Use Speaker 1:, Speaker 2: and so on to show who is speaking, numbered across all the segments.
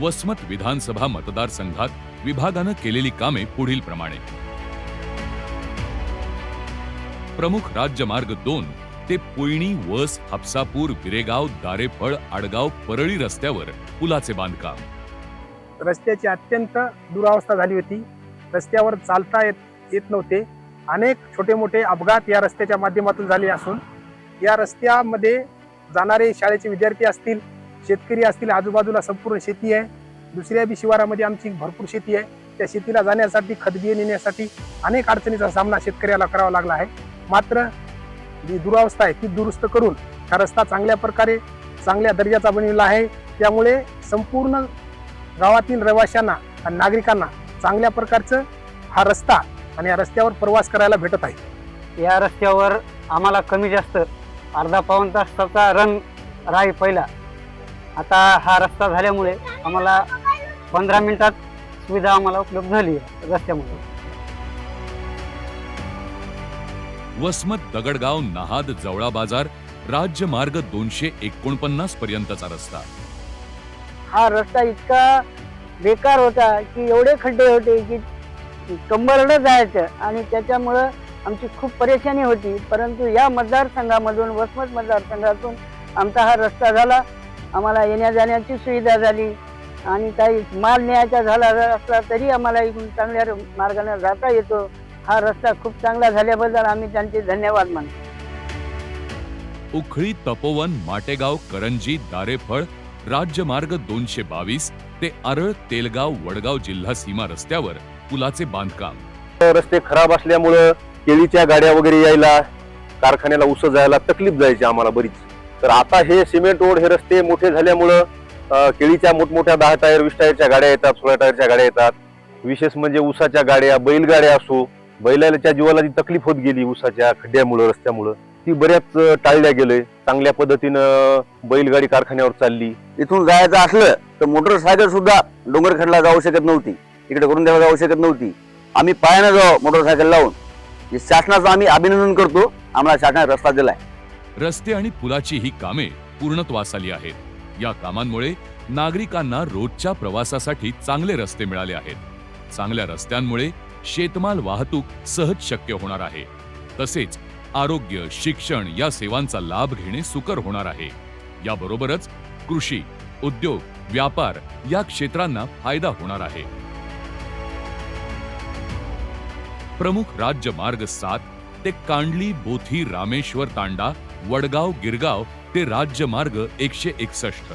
Speaker 1: वसमत विधानसभा मतदारसंघात विभागानं केलेली कामे पुढील प्रमाणे. प्रमुख राज्यमार्ग दोन ते पुयणी वस हापसापूर विरेगाव दारेफळ आडगाव परळी रस्त्यावर पुलाचे बांधकाम.
Speaker 2: रस्त्याची अत्यंत दुरावस्था झाली होती. रस्त्यावर चालता येत येत नव्हते. अनेक छोटे मोठे अपघात या रस्त्याच्या माध्यमातून झाले असून या रस्त्यामध्ये जाणारे शाळेचे विद्यार्थी असतील शेतकरी असतील आजूबाजूला संपूर्ण शेती आहे. दुसऱ्या बी शिवारामध्ये आमची भरपूर शेती आहे. त्या शेतीला जाण्यासाठी खतबिये नेण्यासाठी अनेक अडचणीचा सामना शेतकऱ्याला करावा लागला आहे. मात्र जी दुरावस्था आहे ती दुरुस्त करून हा रस्ता चांगल्या प्रकारे चांगल्या दर्जाचा बनविला आहे. त्यामुळे संपूर्ण गावातील रहिवाशांना आणि नागरिकांना चांगल्या प्रकारचं हा रस्ता आणि या रस्त्यावर प्रवास करायला भेटत आहे.
Speaker 3: या रस्त्यावर आम्हाला कमी जास्त अर्धा पाऊन तासाचा रन राही पहिला. आता हा रस्ता झाल्यामुळे आम्हाला पंधरा मिनिटात सुविधा आम्हाला उपलब्ध झाली आहे रस्त्यामुळे.
Speaker 1: वसमत दगडगाव नहाद जवळा बाजार राज्य मार्ग दोनशे एकोणपन्नास पर्यंतचा रस्ता.
Speaker 3: हा रस्ता इतका बेकार होता की एवढे खड्डे होते की कंबरडं जायचं आणि त्याच्यामुळं आमची खूप परेशानी होती. परंतु या मतदारसंघामधून वसमत मतदारसंघातून आमचा हा रस्ता झाला. आम्हाला येण्या जाण्याची सुविधा झाली. आणि काही माल न्यायचा झाला असला तरी आम्हाला इकडून चांगल्या मार्गाने जाता येतो. हा रस्ता खूप चांगला झाल्याबद्दल आम्ही त्यांचे धन्यवाद मानतो.
Speaker 1: उखळी तपोवन माटेगाव करंजी दारेफळ राज्य मार्ग दोनशे बावीस ते आरळ तेलगाव वडगाव जिल्हा सीमा रस्त्यावर पुलाचे बांधकाम.
Speaker 4: रस्ते खराब असल्यामुळं केळीच्या गाड्या वगैरे यायला कारखान्याला उस जायला तकलीफ जायची आम्हाला बरीच. तर आता हे सिमेंट रोड हे रस्ते मोठे झाल्यामुळं केळीच्या मोठमोठ्या दहा टायर वीस टायरच्या गाड्या येतात सोळा टायरच्या गाड्या येतात. विशेष म्हणजे उसाच्या गाड्या बैलगाड्या असो बैलाच्या जीवाला जी तकलीफ होत गेली उसाच्या खड्ड्यामुळं रस्त्यामुळं ती बऱ्याच टाळल्या गेले चांगल्या पद्धतीनं बैलगाडी कारखान्यावर चालली.
Speaker 5: इथून जायचं असलं तर मोटरसायकल सुद्धा डोंगरखंडला जाऊ शकत नव्हती. इकडे करून द्यायला जाऊ शकत नव्हती. आम्ही पायानं जाऊ मोटरसायकल लावून. शासनाचं आम्ही अभिनंदन करतो. आम्हाला शासनाने रस्ता दिलाय.
Speaker 1: रस्ते आणि पुलाची ही कामे पूर्णत्वास आली आहेत. या कामांमुळे नागरिकांना रोजच्या प्रवासासाठी चांगले रस्ते मिळाले आहेत. चांगल्या रस्त्यांमुळे शेतमाल वाहतूक सहज शक्य होणार आहे. तसेच आरोग्य शिक्षण या सेवांचा लाभ घेणे सुकर होणार आहे. याबरोबरच कृषी उद्योग व्यापार या क्षेत्रांना फायदा होणार आहे. प्रमुख राज्य मार्ग सात ते कांडली बोथी रामेश्वर तांडा वडगाव गिरगाव ते राज्यमार्ग एकशे एकसष्ट.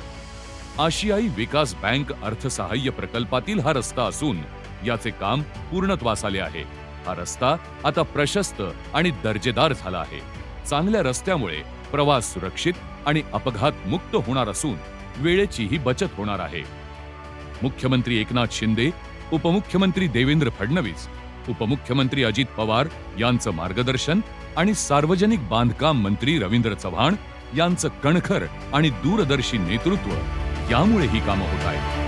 Speaker 1: आशियाई विकास बँक अर्थसहाय्य प्रकल्पातील हा रस्ता असून याचे काम पूर्णत्वास आले आहे. हा रस्ता आता प्रशस्त आणि दर्जेदार झाला आहे. चांगल्या रस्त्यामुळे प्रवास सुरक्षित आणि अपघात मुक्त होणार असून वेळेचीही बचत होणार आहे. मुख्यमंत्री एकनाथ शिंदे उपमुख्यमंत्री देवेंद्र फडणवीस उपमुख्यमंत्री अजित पवार यांचं मार्गदर्शन आणि सार्वजनिक बांधकाम मंत्री रवींद्र चव्हाण यांचं कणखर आणि दूरदर्शी नेतृत्व यामुळे ही कामं होत आहेत.